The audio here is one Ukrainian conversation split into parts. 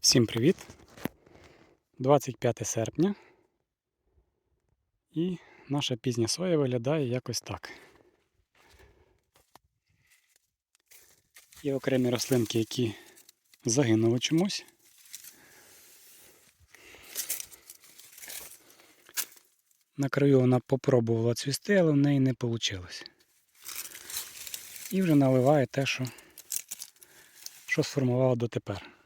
Всім привіт! 25 серпня. І наша пізня соя виглядає якось так. Є окремі рослинки, які загинули чомусь. На краю вона попробувала цвісти, але в неї не вийшло. І вже наливає те, що, що сформувала дотепер.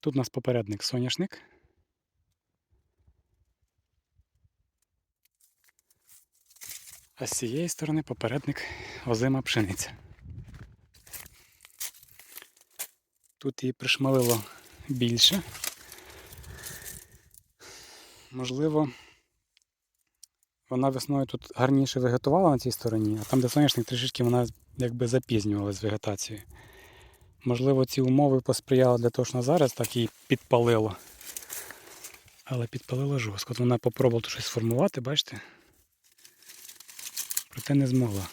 Тут у нас попередник соняшник. А з цієї сторони попередник озима пшениця. Тут її пришмалило більше. Можливо, вона весною тут гарніше вегетувала на цій стороні, а там, де соняшник, трішечки вона якби запізнювалась з вегетацією. Можливо, ці умови посприяли для того, що зараз так її підпалило. Але підпалило жорстко. От вона попробувала щось сформувати, бачите? Проте не змогла.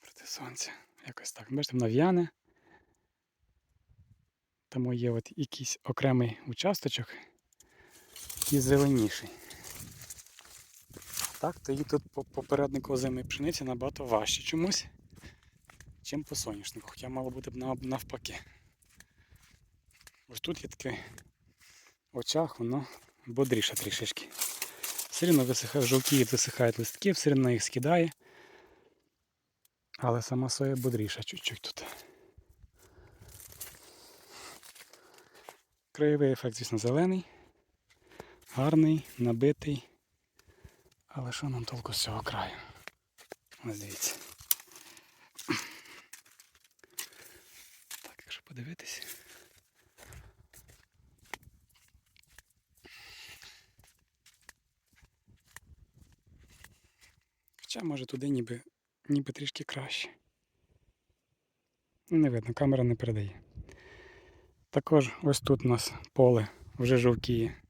Проти сонця. Якось так. Бачите, вона в'яне. Тому є от якийсь окремий участочок і зеленіший. Так, то їй тут по попереднику озимої пшениці набагато важче чомусь, чим по соняшнику, хоча мало бути б навпаки. Ось тут є таке в очах, воно бодріше трішечки. Все рівно висихає, жовтіють, висихають листки, все рівно їх скидає. Але сама соя бодріша чуть-чуть тут. Краєвий ефект, звісно, зелений, гарний, набитий. Але що нам толку з цього краю? Ось дивіться. Так, якщо подивитись. Хоча може туди ніби, ніби трішки краще. Не видно, камера не передає. Також ось тут у нас поле вже жовтіє.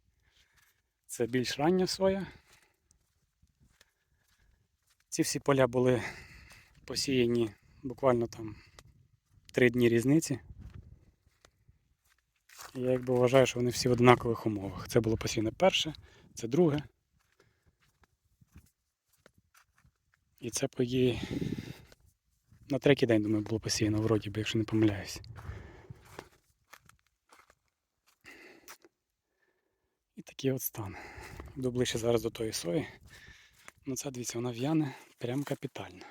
Це більш рання соя. Ці всі поля були посіяні буквально там три дні різниці. Я якби вважаю, що вони всі в однакових умовах. Це було посіяне перше, це друге. І це по її на третій день, думаю, було посіяно вроді би, якщо не помиляюсь. І такий от стан. Йду ближче зараз до тої сої. Ну це дивіться, вона в'яне прям капітально.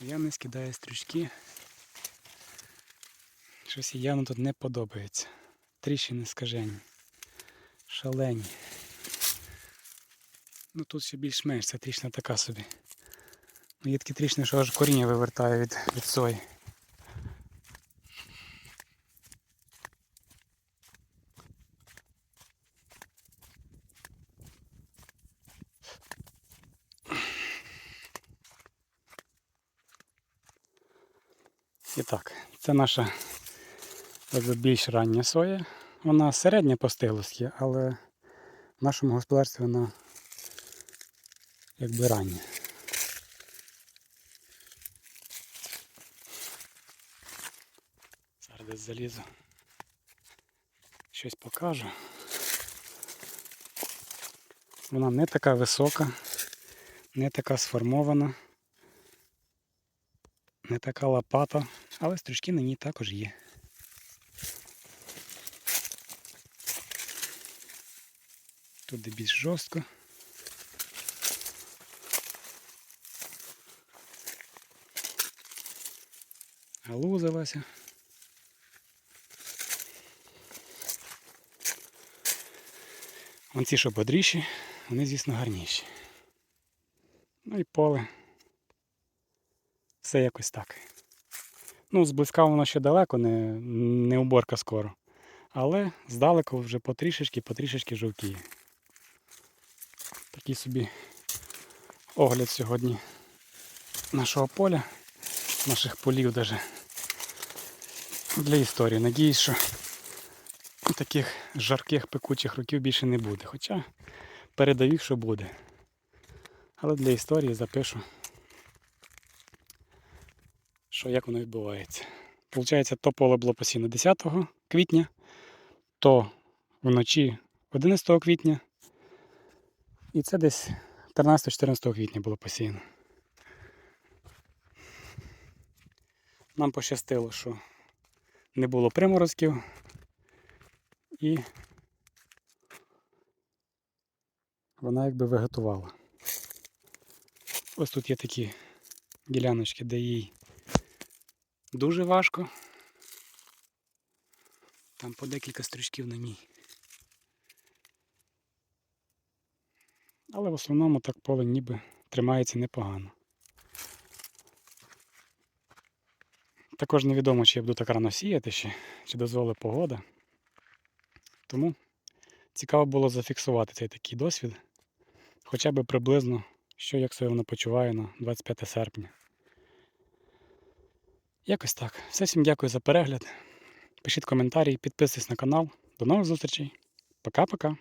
В'яне скидає стрючки. Щось явно тут не подобається. Тріщини скажені. Шалені. Ну тут ще більш-менш, це тріщина така собі. Ну, Є такі тріщини, що аж коріння вивертає від, від сої. І так, це наша більш рання соя. Вона середня по стиглості, але в нашому господарстві вона якби рання. Зараз десь залізу. Щось покажу. Вона не така висока, не така сформована, не така лопата, але стрічки на ній також є. Тут де більш жорстко. Галузилася. Вон ці, що бодріші, вони, звісно, гарніші. Ну і поле. Все якось так. Ну, зблизька воно ще далеко, не, не уборка скоро. Але здалеку вже потрішечки, потрішечки жовтіє. Такий собі огляд сьогодні нашого поля, наших полів даже для історії. Надіюсь, що таких жарких пекучих років більше не буде. Хоча передаю, що буде. Але для історії запишу, що як воно відбувається. Получається, то поле було посіяно 10 квітня, то вночі 11 квітня. І це десь 13-14 квітня було посіяно. Нам пощастило, що не було приморозків і вона якби вегетувала. Ось тут є такі діляночки, де їй дуже важко. Там по декілька стрічків на ній. Але в основному так поле ніби тримається непогано. Також невідомо, чи я буду так рано сіяти ще, чи дозволить погода. Тому цікаво було зафіксувати цей такий досвід. Хоча б приблизно, що як себе воно почуває на 25 серпня. Якось так. Все всім дякую за перегляд. Пишіть коментарі, підписуйтесь на канал. До нових зустрічей. Пока-пока.